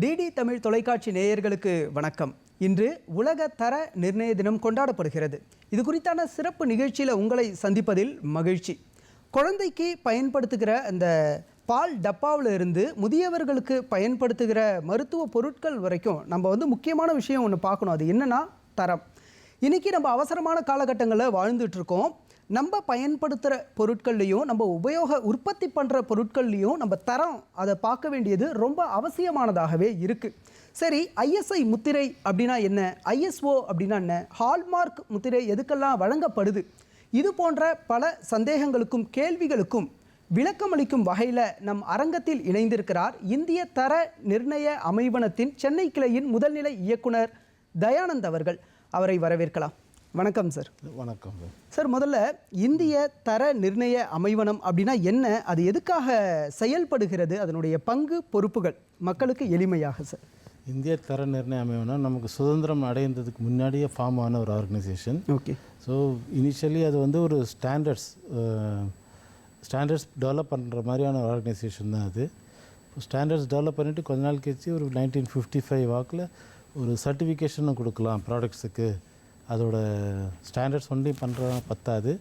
DD Tamil தொலைக்காட்சி நேயர்களுக்கு வணக்கம். இன்று உலக தர நிர்ணய தினம் கொண்டாடப்படுகிறது. இது குறித்தான சிறப்பு நிகழ்ச்சியில் உங்களை சந்திப்பதில் மகிழ்ச்சி. குழந்தைக்கு பயன்படுத்துகிற அந்த பால் டப்பாவில் இருந்து முதியவர்களுக்கு பயன்படுத்துகிற மருத்துவ பொருட்கள் வரைக்கும் நம்ம வந்து முக்கியமான விஷயம் ஒன்று பார்க்கணும். அது என்னன்னா தரம். இன்றைக்கி நம்ம அவசரமான காலகட்டங்களில் வாழ்ந்துட்டுருக்கோம் நம்ம பயன்படுத்துகிற பொருட்கள்லையும் நம்ம உபயோக உற்பத்தி பண்ணுற பொருட்கள்லையும் நம்ம தரம் அதை பார்க்க வேண்டியது ரொம்ப அவசியமானதாகவே இருக்குது சரி ஐஎஸ்ஐ முத்திரை அப்படின்னா என்ன? ஐஎஸ்ஓ அப்படின்னா என்ன? ஹால்மார்க் முத்திரை எதுக்கெல்லாம் வழங்கப்படுது? இது போன்ற பல சந்தேகங்களுக்கும் கேள்விகளுக்கும் விளக்கமளிக்கும் வகையில் நம் அரங்கத்தில் இணைந்திருக்கிறார் இந்திய தர நிர்ணய அமைவனத்தின் சென்னை கிளையின் முதல்நிலை இயக்குனர் தயானந்த் அவர்கள். அவரை வரவேற்கலாம். வணக்கம் சார் வணக்கம். சார் முதல்ல இந்திய தர நிர்ணய அமைவனம் அப்படின்னா என்ன? அது எதுக்காக செயல்படுகிறது? அதனுடைய பங்கு பொறுப்புகள் மக்களுக்கு எளிமையாக சார் இந்திய தர நிர்ணய அமைவனம் நமக்கு சுதந்திரம் அடைந்ததுக்கு முன்னாடியே ஃபார்ம் ஆன ஒரு ஆர்கனைசேஷன் ஓகே ஸோ இனிஷியலி அது வந்து ஒரு ஸ்டாண்டர்ட்ஸ் ஸ்டாண்டர்ட்ஸ் டெவலப் பண்ணுற மாதிரியான ஒரு ஆர்கனைசேஷன் தான் அது. ஸ்டாண்டர்ட்ஸ் டெவலப் பண்ணிவிட்டு கொஞ்ச நாள் கழிச்சு ஒரு நைன்டீன் ஃபிஃப்டி ஃபைவ் வாக்கில் ஒரு சர்டிஃபிகேஷனும் கொடுக்கலாம் ப்ராடக்ட்ஸுக்கு அதோட ஸ்டாண்டர்ட்ஸ் ஒன்லி பண்ணுற பத்தாது.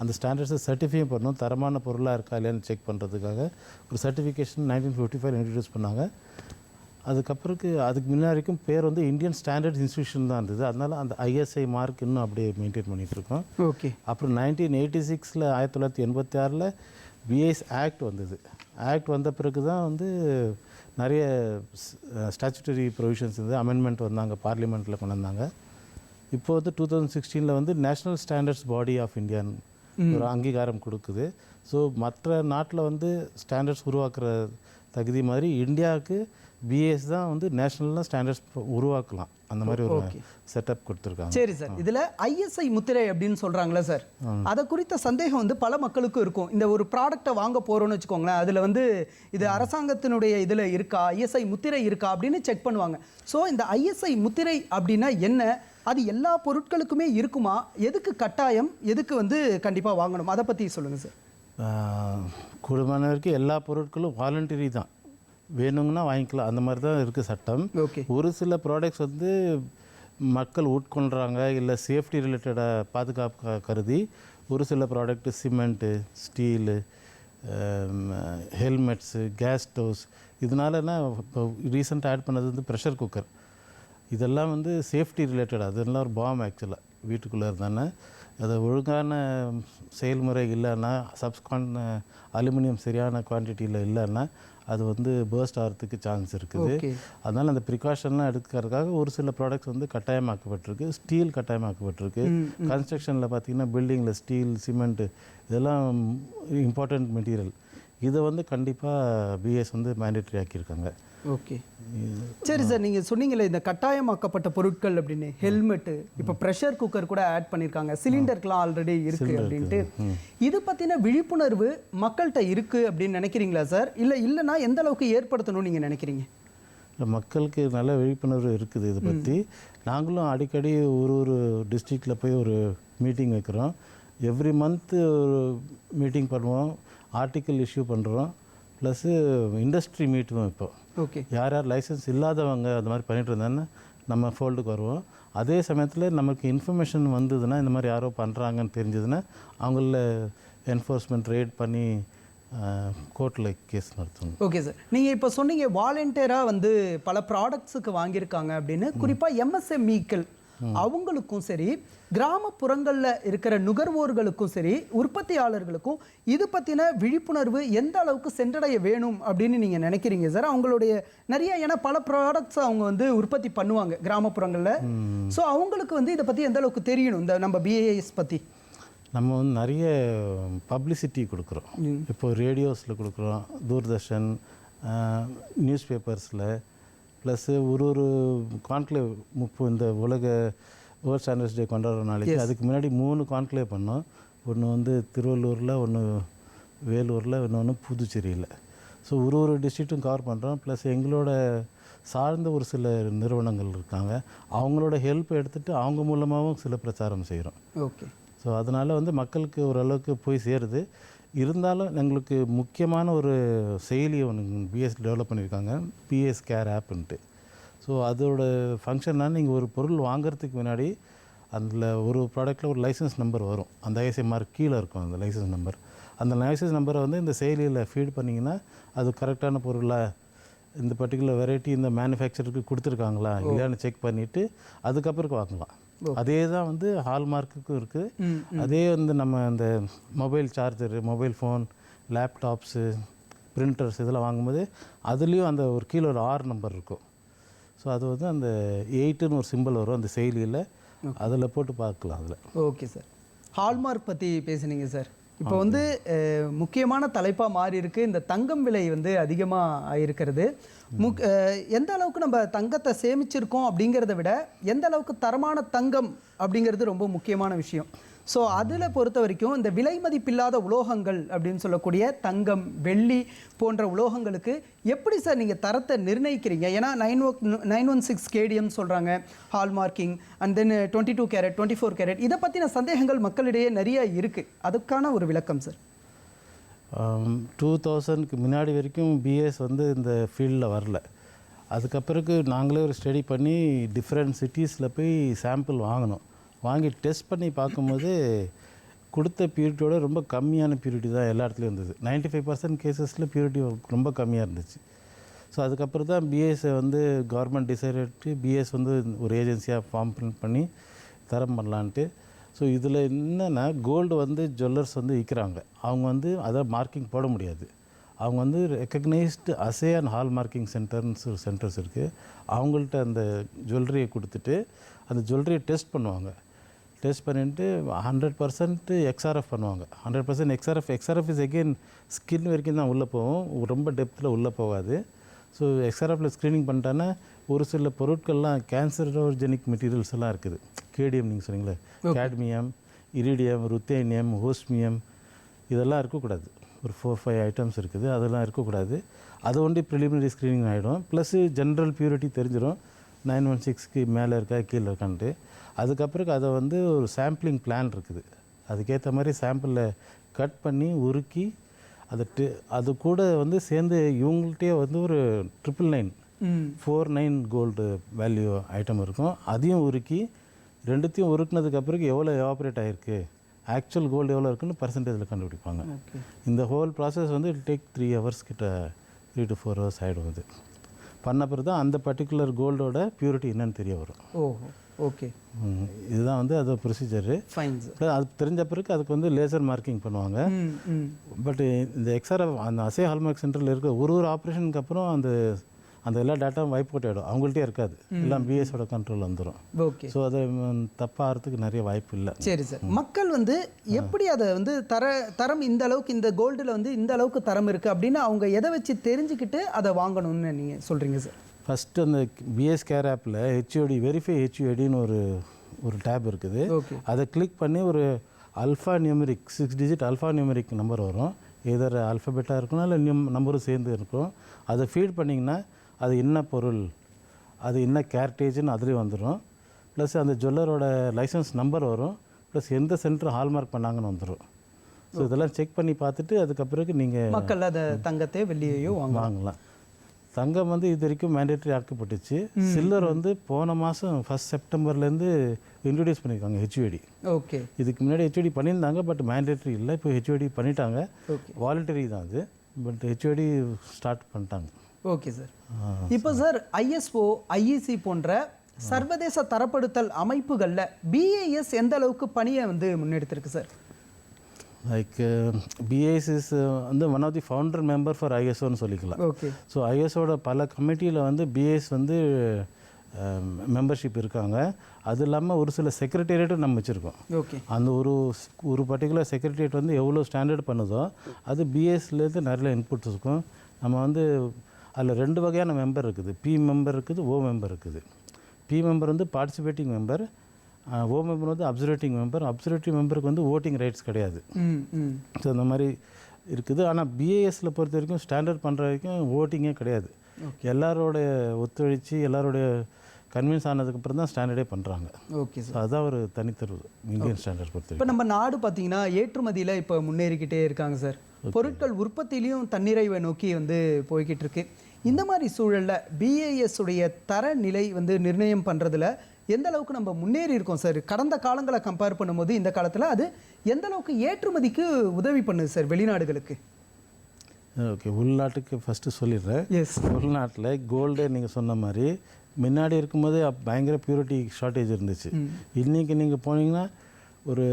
அந்த ஸ்டாண்டர்ட்ஸை சர்டிஃபை பண்ணணும். தரமான பொருளாக இருக்கா இல்லையான்னு செக் பண்ணுறதுக்காக ஒரு certification nineteen fifty five introduce பண்ணாங்க. அதுக்கப்புறக்கு அதுக்கு முன்னாடி வரைக்கும் பேர் வந்து இந்தியன் ஸ்டாண்டர்ட் இன்ஸ்டியூஷன் தான் இருந்தது. அதனால அந்த ஐஎஸ்ஐ மார்க் இன்னும் அப்படியே மெயின்டைன் பண்ணிட்டு இருக்கோம். ஓகே. அப்புறம் நைன்டீன் எயிட்டி சிக்ஸில் ஆயிரத்தி தொள்ளாயிரத்தி எண்பத்தி ஆறில் பிஎஸ் ஆக்ட் வந்தது. ஆக்ட் வந்த பிறகு தான் வந்து நிறைய ஸ்டாச்சுட்டரி ப்ரொவிஷன்ஸ் இருந்து அமெண்ட்மெண்ட் வந்தாங்க. பார்லிமெண்ட்டில் கொண்டு வந்தாங்க. இப்போ வந்து டூ தௌசண்ட் சிக்ஸ்டீனில் வந்து நேஷ்னல் ஸ்டாண்டர்ட்ஸ் பாடி ஆஃப் இந்தியான் ஒரு அங்கீகாரம் கொடுக்குது. ஸோ மற்ற நாட்டில் வந்து ஸ்டாண்டர்ட்ஸ் உருவாக்குற தகுதி மாதிரி இந்தியாவுக்கு பிஎஸ் தான் வந்து நேஷ்னலாக ஸ்டாண்டர்ட்ஸ் உருவாக்கலாம். அந்த மாதிரி ஒரு செட்டப் கொடுத்துருக்காங்க. சரி சார். இதுல ஐஎஸ்ஐ முத்திரை அப்படின்னு சொல்றாங்களே சார். அதை குறித்த சந்தேகம் வந்து பல மக்களுக்கும் இருக்கும். இந்த ஒரு ப்ராடக்ட்டை வாங்க போறோம்னு வச்சுக்கோங்களேன் அதுல வந்து இது அரசாங்கத்தினுடைய இதுல இருக்கா ஐஎஸ்ஐ முத்திரை இருக்கா அப்படின்னு செக் பண்ணுவாங்க. ஸோ இந்த ஐஎஸ்ஐ முத்திரை அப்படின்னா என்ன? அது எல்லா பொருட்களுக்குமே இருக்குமா? எதுக்கு கட்டாயம்? எதுக்கு வந்து கண்டிப்பா வாங்கணும்? அதை பத்தி சொல்லுங்க சார் ஆஹ், கூடுமான வரைக்கும் எல்லா பொருட்களும் வாலண்டரி தான். வேணுங்கன்னா வாங்கிக்கலாம். அந்த மாதிரி தான் இருக்குது சட்டம். ஓகே ஒரு சில ப்ராடக்ட்ஸ் வந்து மக்கள் உட்கொள்கிறாங்க இல்லை சேஃப்டி ரிலேட்டடாக பாதுகாப்பு கருதி ஒரு சில product cement steel helmets gas stoves இதனாலனா இப்போ ரீசெண்டாக ஆட் பண்ணது வந்து ப்ரெஷர் குக்கர் இதெல்லாம் வந்து சேஃப்டி ரிலேட்டட் அதெல்லாம் ஒரு பாம் ஆக்சுவலாக வீட்டுக்குள்ளே இருந்தானே. அது ஒழுங்கான செயல்முறை இல்லைன்னா சப்ஸ்கான் அலுமினியம் சரியான குவான்டிட்டியில் இல்லைன்னா அது வந்து பேர்ஸ்ட் ஆகிறதுக்கு சான்ஸ் இருக்குது. அதனால் அந்த ப்ரிகாஷன்லாம் எடுக்கிறதுக்காக ஒரு சில ப்ராடக்ட்ஸ் வந்து கட்டாயமாக்கப்பட்டிருக்கு. ஸ்டீல் கட்டாயமாக்கப்பட்டிருக்கு. கன்ஸ்ட்ரக்ஷனில் பார்த்தீங்கன்னா பில்டிங்கில் ஸ்டீல் சிமெண்ட்டு இதெல்லாம் இம்பார்ட்டண்ட் மெட்டீரியல் இதை வந்து கண்டிப்பாக பிஎஸ் வந்து மேண்டேட்ரி ஆக்கியிருக்காங்க. ஓகே. சரி சார் நீங்கள் சொன்னீங்களே இந்த கட்டாயமாக்கப்பட்ட பொருட்கள் அப்படின்னு ஹெல்மெட்டு இப்போ ப்ரெஷர் குக்கர் கூட ஆட் பண்ணியிருக்காங்க சிலிண்டருக்குலாம் ஆல்ரெடி இருக்கு அப்படின்ட்டு. இது பற்றின விழிப்புணர்வு மக்கள்கிட்ட இருக்கு அப்படின்னு நினைக்கிறீங்களா சார்? இல்லை இல்லைன்னா எந்த அளவுக்கு ஏற்படுத்தணும்னு நீங்கள் நினைக்கிறீங்க? இல்ல, மக்களுக்கு நல்ல விழிப்புணர்வு இருக்குது இதை பற்றி நாங்களும் அடிக்கடி ஒரு ஒரு டிஸ்ட்ரிக்டில் போய் ஒரு மீட்டிங் வைக்கிறோம். எவ்ரி மந்த்து ஒரு மீட்டிங் பண்ணுவோம். ஆர்டிக்கல் இஷ்யூ பண்ணுறோம் ப்ளஸ்ஸு இண்டஸ்ட்ரி மீட்டும் இப்போ. ஓகே. யார் யார் லைசன்ஸ் இல்லாதவங்க அந்த மாதிரி பண்ணிட்டு இருந்தாங்கன்னா நம்ம ஃபோல்டுக்கு வருவோம். அதே சமயத்தில் நமக்கு இன்ஃபர்மேஷன் வந்ததுன்னா இந்த மாதிரி யாரோ பண்ணுறாங்கன்னு தெரிஞ்சதுன்னா அவங்கள என்ஃபோர்ஸ்மெண்ட் ரெய்ட் பண்ணி கோர்ட்டில் கேஸ் நடத்தணும். Okay sir. நீங்கள் இப்போ சொன்னீங்க வாலண்டியராக வந்து பல ப்ராடக்ட்ஸுக்கு வாங்கியிருக்காங்க அப்படின்னு. குறிப்பாக எம்எஸ்எம்இக்கள் அவங்களுக்கும் சரி கிராமப்புறங்களில் இருக்கிற நுகர்வோர்களுக்கும் சரி உற்பத்தியாளர்களுக்கும் இது பற்றின விழிப்புணர்வு எந்த அளவுக்கு சென்றடைய வேணும் அப்படின்னு நீங்கள் நினைக்கிறீங்க? சார் அவங்களுடைய நிறைய ஏன்னா பல ப்ராடக்ட்ஸ் அவங்க வந்து உற்பத்தி பண்ணுவாங்க கிராமப்புறங்களில். ஸோ அவங்களுக்கு வந்து இதை பற்றி எந்த அளவுக்கு தெரியணும்? இந்த நம்ம பிஏஎஸ் பற்றி நம்ம வந்து நிறைய பப்ளிசிட்டி கொடுக்குறோம். இப்போ ரேடியோஸில் கொடுக்குறோம் தூர்தர்ஷன் நியூஸ் பேப்பர்ஸில் ப்ளஸ்ஸு ஒரு ஒரு கான்க்ளேவ் முப்பு இந்த உலக வேர்ல்ட் ஸ்டாண்டர்ட்ஸ் டே கொண்டாடுற நாளைக்கு அதுக்கு முன்னாடி மூணு கான்க்ளேவ் பண்ணோம். ஒன்று வந்து திருவள்ளூரில் ஒன்று வேலூரில் இன்னொன்று புதுச்சேரியில். ஸோ ஒரு ஒரு டிஸ்ட்ரிக்ட்டும் கவர் பண்ணுறோம் ப்ளஸ் எங்களோட சார்ந்த ஒரு சில நிறுவனங்கள் இருக்காங்க. அவங்களோட ஹெல்ப் எடுத்துகிட்டு அவங்க மூலமாகவும் சில பிரச்சாரம் செய்கிறோம் ஓகே ஸோ அதனால் வந்து மக்களுக்கு ஓரளவுக்கு போய் சேருது. இருந்தாலும் எங்களுக்கு முக்கியமான ஒரு செயலி ஒன்று பிஎஸ் டெவலப் பண்ணியிருக்காங்க பிஎஸ் கேர் ஆப்புன்ட்டு ஸோ அதோட ஃபங்க்ஷன்னா நீங்கள் ஒரு பொருள் வாங்குறதுக்கு முன்னாடி அதில் ஒரு ப்ராடக்ட்டில் ஒரு லைசன்ஸ் நம்பர் வரும். அந்த ஐஎஸ்எம்ஆர் கீழே இருக்கும் அந்த லைசன்ஸ் நம்பர் அந்த லைசன்ஸ் நம்பரை வந்து இந்த செயலியில் ஃபீட் பண்ணிங்கன்னா அது கரெக்டான பொருளாக இந்த பர்டிகுலர் வெரைட்டி இந்த மேனுஃபேக்சருக்கு கொடுத்துருக்காங்களா இல்லையான்னு செக் பண்ணிவிட்டு அதுக்கப்புறம் வாங்கலாம். அதே தான் வந்து ஹால்மார்க்குக்கும் இருக்குது அதே வந்து நம்ம இந்த mobile charger mobile phone laptops printers இதெல்லாம் வாங்கும்போது அதுலேயும் அந்த ஒரு கீழே ஒரு ஆர் நம்பர் இருக்கும். ஸோ அது வந்து அந்த எயிட்டுன்னு ஒரு சிம்பிள் வரும் அந்த செயலியில். அதில் போட்டு பார்க்கலாம் அதில். ஓகே சார் ஹால்மார்க் பற்றி பேசுனீங்க சார் இப்போ வந்து அஹ், முக்கியமான தலைப்பாக மாறி இருக்கு. இந்த தங்கம் விலை வந்து அதிகமாக ஆயிருக்கிறது. முக் அஹ், எந்த அளவுக்கு நம்ம தங்கத்தை சேமிச்சிருக்கோம் அப்படிங்கிறத விட எந்த அளவுக்கு தரமான தங்கம் அப்படிங்கிறது ரொம்ப முக்கியமான விஷயம். ஸோ அதில் பொறுத்த வரைக்கும் இந்த விலை மதிப்பில்லாத உலோகங்கள் அப்படின்னு சொல்லக்கூடிய தங்கம் வெள்ளி போன்ற உலோகங்களுக்கு எப்படி சார் நீங்கள் தரத்தை நிர்ணயிக்கிறீங்க? ஏன்னா nine O nine one six KDM சொல்கிறாங்க hallmarking and then twenty two carat twenty four carat இதை பற்றின சந்தேகங்கள் மக்களிடையே நிறைய இருக்குது அதுக்கான ஒரு விளக்கம் சார். Um, டூ தௌசண்ட்க்கு முன்னாடி வரைக்கும் பிஎஸ் வந்து இந்த ஃபீல்டில் வரல. அதுக்கப்புறக்கு நாங்களே ஒரு ஸ்டடி பண்ணி டிஃப்ரெண்ட் சிட்டிஸில் போய் சாம்பிள் வாங்கினோம். வாங்கி டெஸ்ட் பண்ணி பார்க்கும்போது கொடுத்த பியூரிட்டியோட ரொம்ப கம்மியான பியூரிட்டி தான் எல்லா இடத்துலையும் இருந்தது. 95% ஃபைவ் பர்சன்ட் கேசஸில் பியூரிட்டி ரொம்ப கம்மியாக இருந்துச்சு. ஸோ அதுக்கப்புறம் தான் பிஎஸ்ஸை வந்து கவர்மெண்ட் டிசைட் பிஎஸ் வந்து ஒரு ஏஜென்சியாக ஃபார்ம் பண்ணி தரம் பண்ணலான்ட்டு. ஸோ இதில் என்னென்னா கோல்டு வந்து ஜுவல்லர்ஸ் வந்து விற்கிறாங்க அவங்க வந்து அதை மார்க்கிங் போட முடியாது. அவங்க வந்து recognized assay and hallmarking centres centres இருக்குது அவங்கள்ட்ட அந்த ஜுவல்லரியை கொடுத்துட்டு அந்த ஜுவல்லரியை டெஸ்ட் பண்ணுவாங்க. டெஸ்ட் பண்ணிட்டு ஹண்ட்ரட் பர்சன்ட் எக்ஸ்ஆர்எஃப் பண்ணுவாங்க. Hundred percent XRF XRF is again skin வரைக்கும் தான் உள்ளே போகும். ரொம்ப டெப்த்தில் உள்ளே போகாது. ஸோ எக்ஸ்ஆர்எஃப்பில் ஸ்க்ரீனிங் பண்ணிட்டான்னா ஒரு சில பொருட்கள்லாம் கேன்சரோஜெனிக் மெட்டீரியல்ஸ் எல்லாம் இருக்குது. கேடியம் நீங்கள் சொன்னீங்களே. கேட்மியம் இரிடியம் ருத்தேனியம் ஹோஸ்மியம் இதெல்லாம் இருக்கக்கூடாது. ஒரு ஃபோர் ஃபைவ் ஐட்டம்ஸ் இருக்குது. அதெல்லாம் இருக்கக்கூடாது. அது ஒண்டி ப்ரிலிமினரி ஸ்க்ரீனிங் ஆகிடும் ப்ளஸ் ஜென்ரல் பியூரிட்டி தெரிஞ்சிடும் நைன் ஒன் சிக்ஸ்க்கு மேலே இருக்கா கீழே இருக்கான்ட்டு. அதுக்கப்புறம் அதை வந்து ஒரு சாம்பிளிங் பிளான் இருக்குது. அதுக்கேற்ற மாதிரி சாம்பிளில் கட் பண்ணி உருக்கி அதை டி அது கூட வந்து சேர்ந்து இவங்கள்ட்டே வந்து ஒரு triple nine four nine gold value item இருக்கும். அதையும் உருக்கி ரெண்டுத்தையும் உருக்குனதுக்கு அப்புறம் எவ்வளோ எவாபரேட் ஆகிருக்கு ஆக்சுவல் கோல்டு எவ்வளோ இருக்குன்னு பர்சன்டேஜில் கண்டுபிடிப்பாங்க. இந்த ஹோல் ப்ராசஸ் வந்து டேக் த்ரீ ஹவர்ஸ் கிட்ட த்ரீ டு ஃபோர் ஹவர்ஸ் ஆகிடும் அது பண்ண பிறகு தான் அந்த பர்டிகுலர் கோல்டோட பியூரிட்டி என்னன்னு தெரிய வரும். ஓஹோ ஓகே இதுதான் வந்து அது ப்ரொசீஜரு ஃபைன் சார் அது தெரிஞ்ச பிறகு அதுக்கு வந்து லேசர் மார்க்கிங் பண்ணுவாங்க. பட் இந்த எக்ஸ்ஆர் அந்த அசே ஹால்மார்க் சென்டரில் இருக்க ஒரு ஒரு ஆப்ரேஷனுக்கு அப்புறம் அந்த அந்த எல்லா டேட்டாவும் வைப் அவுட் ஆகிடும் அவங்கள்ட்டே இருக்காது எல்லாம் பிஎஸோட கண்ட்ரோல் வந்துடும் ஓகே ஸோ அது தப்பாகிறதுக்கு நிறைய வாய்ப்பு இல்லை. சரி சார். மக்கள் வந்து எப்படி அதை வந்து தர தரம் இந்த அளவுக்கு இந்த கோல்டில் வந்து இந்த அளவுக்கு தரம் இருக்குது அப்படின்னு அவங்க எதை வச்சு தெரிஞ்சுக்கிட்டு அதை வாங்கணும்னு நீங்கள் சொல்கிறீங்க சார் ஃபஸ்ட்டு அந்த பிஎஸ் கேர் ஆப்பில் ஹெச்ஓடி வெரிஃபை ஹெச்ஓடின்னு ஒரு ஒரு டேப் இருக்குது. ஓகே அதை கிளிக் பண்ணி ஒரு alphanumeric six digit alphanumeric number வரும். எதர் அல்ஃபபெட்டாக இருக்கணும் இல்லை நியூ நம்பரும் சேர்ந்து இருக்கும். அதை ஃபீட் பண்ணிங்கன்னா அது என்ன பொருள்? அது என்ன கேரட்டேஜ்னு அதுலேயும் வந்துடும் ப்ளஸ் அந்த ஜுவல்லரோட லைசன்ஸ் நம்பர் வரும். ப்ளஸ் எந்த சென்டர் ஹால்மார்க் பண்ணாங்கன்னு வந்துடும் ஸோ இதெல்லாம் செக் பண்ணி பார்த்துட்டு அதுக்கப்புறம் நீங்கள் மக்கள் அதை தங்கத்தை வெள்ளியையோ வாங்க வாங்கலாம். தங்கம் வந்து இது வரைக்கும் மேண்டேட்டரி ஆக்கப்பட்டுச்சு. சில்லர் வந்து போன மாதம் ஃபஸ்ட் செப்டம்பர்லேருந்து இன்ட்ரடியூஸ் பண்ணியிருக்காங்க ஹெச்ஓடி ஓகே. இதுக்கு முன்னாடி ஹெச்ஓடி பண்ணியிருந்தாங்க பட் மேண்டேட்டரி இல்லை. இப்போ ஹெச்ஓடி பண்ணிட்டாங்க. வாலண்டரி தான் அது. பட் ஹெச்ஓடி ஸ்டார்ட் பண்ணிட்டாங்க. Okay sir. இப்போ சார். ஐஎஸ்ஓ ஐஇசி போன்ற சர்வதேச தரப்படுத்தல் அமைப்புகளில் பிஏஎஸ் எந்த அளவுக்கு பணியை வந்து முன்னெடுத்திருக்கு சார்? லைக் பிஏஎஸ் இஸ் வந்து one of the founder member for ஐஎஸ்ஓன்னு சொல்லிக்கலாம். ஓகே. ஸோ ஐஎஸோட பல கமிட்டியில் வந்து பிஎஸ் வந்து மெம்பர்ஷிப் இருக்காங்க. அது இல்லாமல் ஒரு சில செக்ரட்டேரியட்டும் நம்ம வச்சுருக்கோம். ஓகே. அந்த ஒரு ஒரு பர்டிகுலர் செக்ரட்டரியேட் வந்து எவ்வளோ ஸ்டாண்டர்ட் பண்ணுதோ அது பிஎஸ்லேருந்து நிறைய இன்புட்ஸ் இருக்கும். நம்ம வந்து அதில் ரெண்டு வகையான மெம்பர் இருக்குது. பி மெம்பர் இருக்குது ஓ மெம்பர் இருக்குது. பி மெம்பர் வந்து பார்ட்டிசிபேட்டிங் மெம்பர் ஓ மெம்பர் வந்து அப்சர்வேட்டிங் மெம்பர் அப்சர்வேட்டிவ் மெம்பருக்கு வந்து ஓட்டிங் ரைட்ஸ் கிடையாது. ஸோ இந்த மாதிரி இருக்குது. ஆனால் பிஏஎஸ்சில் பொறுத்த வரைக்கும் ஸ்டாண்டர்ட் பண்ணுற வரைக்கும் ஓட்டிங்கே கிடையாது. எல்லாரோட ஒத்துழைச்சி எல்லாரோடைய கன்வின்ஸ் ஆனதுக்கப்புறம் தான் ஸ்டாண்டர்டே பண்ணுறாங்க ஓகே சார். அதான் ஒரு தனித்தரு இந்தியன் ஸ்டாண்டர்ட் பொறுத்த இப்போ நம்ம நாடு பார்த்தீங்கன்னா ஏற்றுமதியில் இப்போ முன்னேறிக்கிட்டே இருக்காங்க சார். பொருட்கள் உற்பத்திலையும் தன்னிறைவை நோக்கி வந்து போய்கிட்டு இருக்கு. இந்த மாதிரி சூழல்ல பிஏஎஸ் உடைய தரநிலை வந்து நிர்ணயம் பண்ணுறதுல எந்த அளவுக்கு நம்ம முன்னேறி இருக்கோம் சார்? கடந்த காலங்களை கம்பேர் பண்ணும்போது இந்த காலத்தில் அது எந்த அளவுக்கு ஏற்றுமதிக்கு உதவி பண்ணுது சார் வெளிநாடுகளுக்கு? ஓகே உள்நாட்டுக்கு ஃபஸ்ட்டு சொல்லிடுறேன். எஸ் உள்நாட்டில் கோல்டு நீங்கள் சொன்ன மாதிரி முன்னாடி இருக்கும்போது பயங்கர பியூரிட்டி ஷார்ட்டேஜ் இருந்துச்சு. இன்றைக்கி நீங்கள் போனீங்கன்னா ஒரு